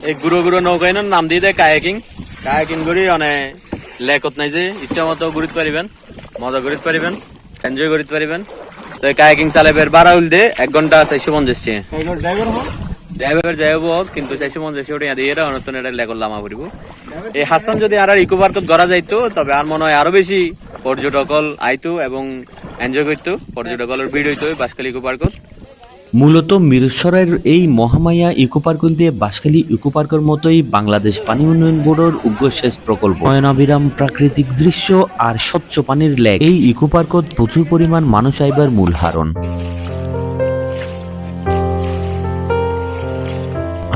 এই গুরু গুরু নৌকাইন নাম দিয়ে দেয় কায়াকিং। কায়াকিং করি মানে লেকত নাই যে ইচ্ছা মতো ঘুরিতে পারিবেন মজা করিতে পারিবেন এনজয় করিতে পারিবেন তো কায়াকিং চালাবের বারা উল দে এক ঘণ্টা চারশো পঞ্চাশ টাকা ড্রাইভার যাইব কিন্তু চারশো পঞ্চাশ ওটা দিয়ে এরা অনতন এটা লেকর লামা করিব এই হাসান যদি আর ইকো পার্কত গড়া যাইতো তবে আর মনে হয় আরও বেশি পর্যটকল আইতো এবং এনজয় করতো পর্যটকলের ভিড় হইতো বাসকাল ইকো পার্কত মূলত মিরসরাইয়ের এই মহামায়া ইকো পার্কগুলি দিয়ে বাঁশখালী ইকো পার্কের মতোই বাংলাদেশ পানি উন্নয়ন বোর্ডের উগ্র সেচ প্রকল্প। নয়নাবিরাম প্রাকৃতিক দৃশ্য আর স্বচ্ছ পানির লেক। এই ইকো পার্কত প্রচুর পরিমাণ মানুষ আইবার মূল হারণ।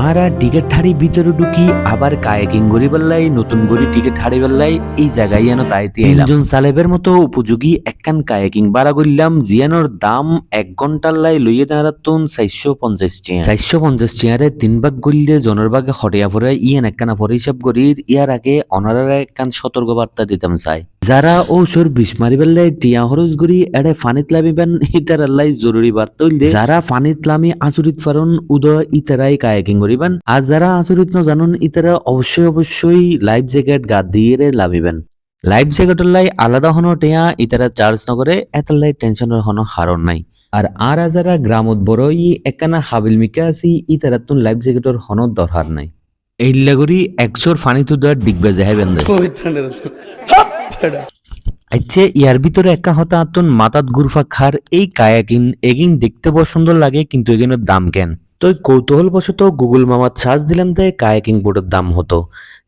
আর আর টিকিট হারি ভিতরে ঢুকি আবার কায়াকিং গড়ি বেল্লাই নতুন গড়ি টিকিট হারি বেল্লাই এই জায়গায় যেন তাইতে তিনজন সালেবের মতো উপযোগী একখান কায়াকিং বাড়া করলাম, জিয়ানোর দাম এক ঘণ্টার লাই লইয়ে দাঁড়াতুন চারশো পঞ্চাশ চেয়ার চারশো পঞ্চাশ চেয়ারে তিন ভাগ গড়লে জনের ভাগে হটিয়া পরে ইয়েন একখানা পরে হিসাব করির, ইয়ার আগে অনারারা একখান সতর্ক বার্তা দিতাম চাই। যারা ঔষর বিষ মারি বেল্লাই টিয়া খরচ করি, এড়ে ফানিত লামিবেন, ইতার আল্লাই জরুরি বার্তা হইলে। যারা ফানিত লামি আচরিত ফারণ উদয় ইতারাই কায়াকিং করিবেন। আর যারা আচরিত ন জানুন, ইতারা অবশ্যই অবশ্যই লাইফ জ্যাকেট গা দিয়ে লাভিবেন লাইফ জ্যাকেটের লাই আলাদা হনো টেয়া, ইতারা চার্জ নকরে এতার লাই টেনশনের হনো হারণ নাই। আর আর যারা গ্রামত বড় ই একখানা হাবিল মিকা আছি, ইতারা তুন লাইফ জ্যাকেটের হনো দরকার নাই। এই লাগরি একশোর ফানি তো দেওয়ার ডিগবে দেয় আচ্ছা ইয়ার ভিতরে একা হতা আতন মাতাত গুরফা খার, এই কায়াকিন, এগিন দেখতে বড় সুন্দর লাগে, কিন্তু এগিনের দাম কেন? তো কৌতূহল বশত গুগল মামাত সার্চ দিলাম তাই কায়াকিং বোর্ডের দাম হতো।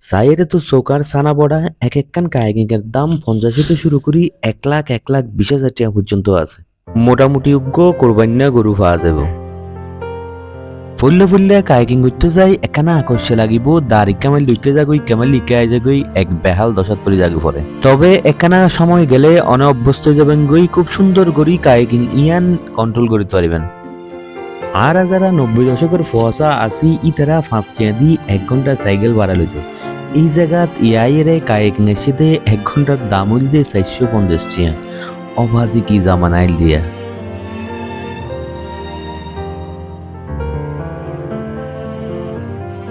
সাইরে তো সোকার সানা বড়া, এক একখান কায়াকিং এর দাম পঞ্চাশ হতে শুরু করি এক লাখ এক লাখ বিশ হাজার টাকা পর্যন্ত আছে। মোটামুটি উগ্র কোরবান্যা গরু পাওয়া যাবে। ফুললে ফুললে কায়াকিং করতে যাই একানা আকর্ষে লাগিব, দাঁড়ি কামাই লুকে যাগই, কামাই লিকে আই এক বেহাল দশাত পরি যাগে পরে। তবে একানা সময় গেলে অনে অভ্যস্ত যাবেন গই, খুব সুন্দর করি কায়াকিং ইয়ান কন্ট্রোল করতে পারিবেন। আর যারা নব্বই দশকের ফসা আসি ইতারা ফাঁসিয়া দি এক ঘণ্টা সাইকেল বাড়া লইত এই জায়গাত ইয়াইরে কায়াকিং সাথে এক ঘণ্টার দাম হইল দিয়ে চারশো পঞ্চাশ টিয়া। অভাজি কি জামানাইল দিয়া।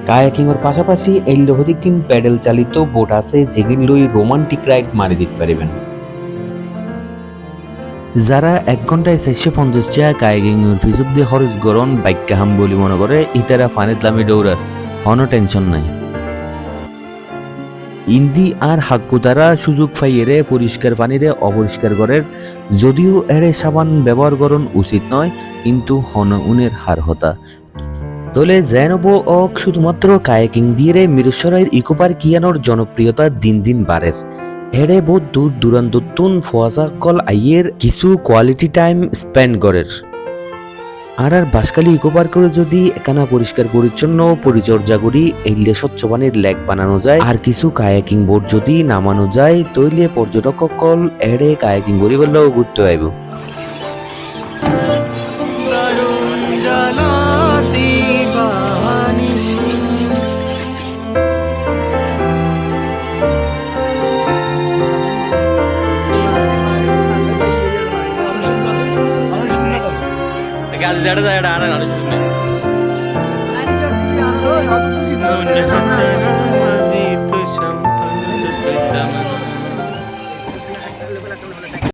কায়াকিংয়ের পাশাপাশি এই লোহদিকিন প্যাডেল চালিত বোট আছে যেগুলো রোমান্টিক রাইড মারি দিতে পারিবেন যারা এক ঘন্টায় চারশো পঞ্চাশ টাকা পিছত দিয়ে খরচ গরণ বাইক হাম বলি মনে করে ইতারা ফানিত লামি দৌড়ার কোনো টেনশন নাই। ইন্দি আর হাক্কু তারা সুযোগ পাইয়েরে পরিষ্কার পানিরে অপরিষ্কার করার যদিও এড়ে সাবান ব্যবহার করণ উচিত নয় কিন্তু হন উনের হার হতা তলে জেনব অক শুধুমাত্র কায়াকিং দিয়ে মিরসরাইয়ের ইকো পার্ক ইয়ানোর জনপ্রিয়তা দিন দিন বাড়ের এড়ে বহুত দূর দূরান্ত তুন ফোয়াসা কল আইয়ের কিছু কোয়ালিটি টাইম স্পেন্ড করের। আর আর বাসকালী ইকো পার্কের যদি একানা পরিষ্কার পরিচ্ছন্ন, পরিচর্যা করি এইলে স্বচ্ছ পানির লেক বানানো যায়। আর কিছু কায়াকিং বোর্ড যদি নামানো যায় তৈলে পর্যটক কল এড়ে কায়াকিং করি বললেও ঘুরতে আইব। গাছ যেটা যায় এটা আর আলোচনা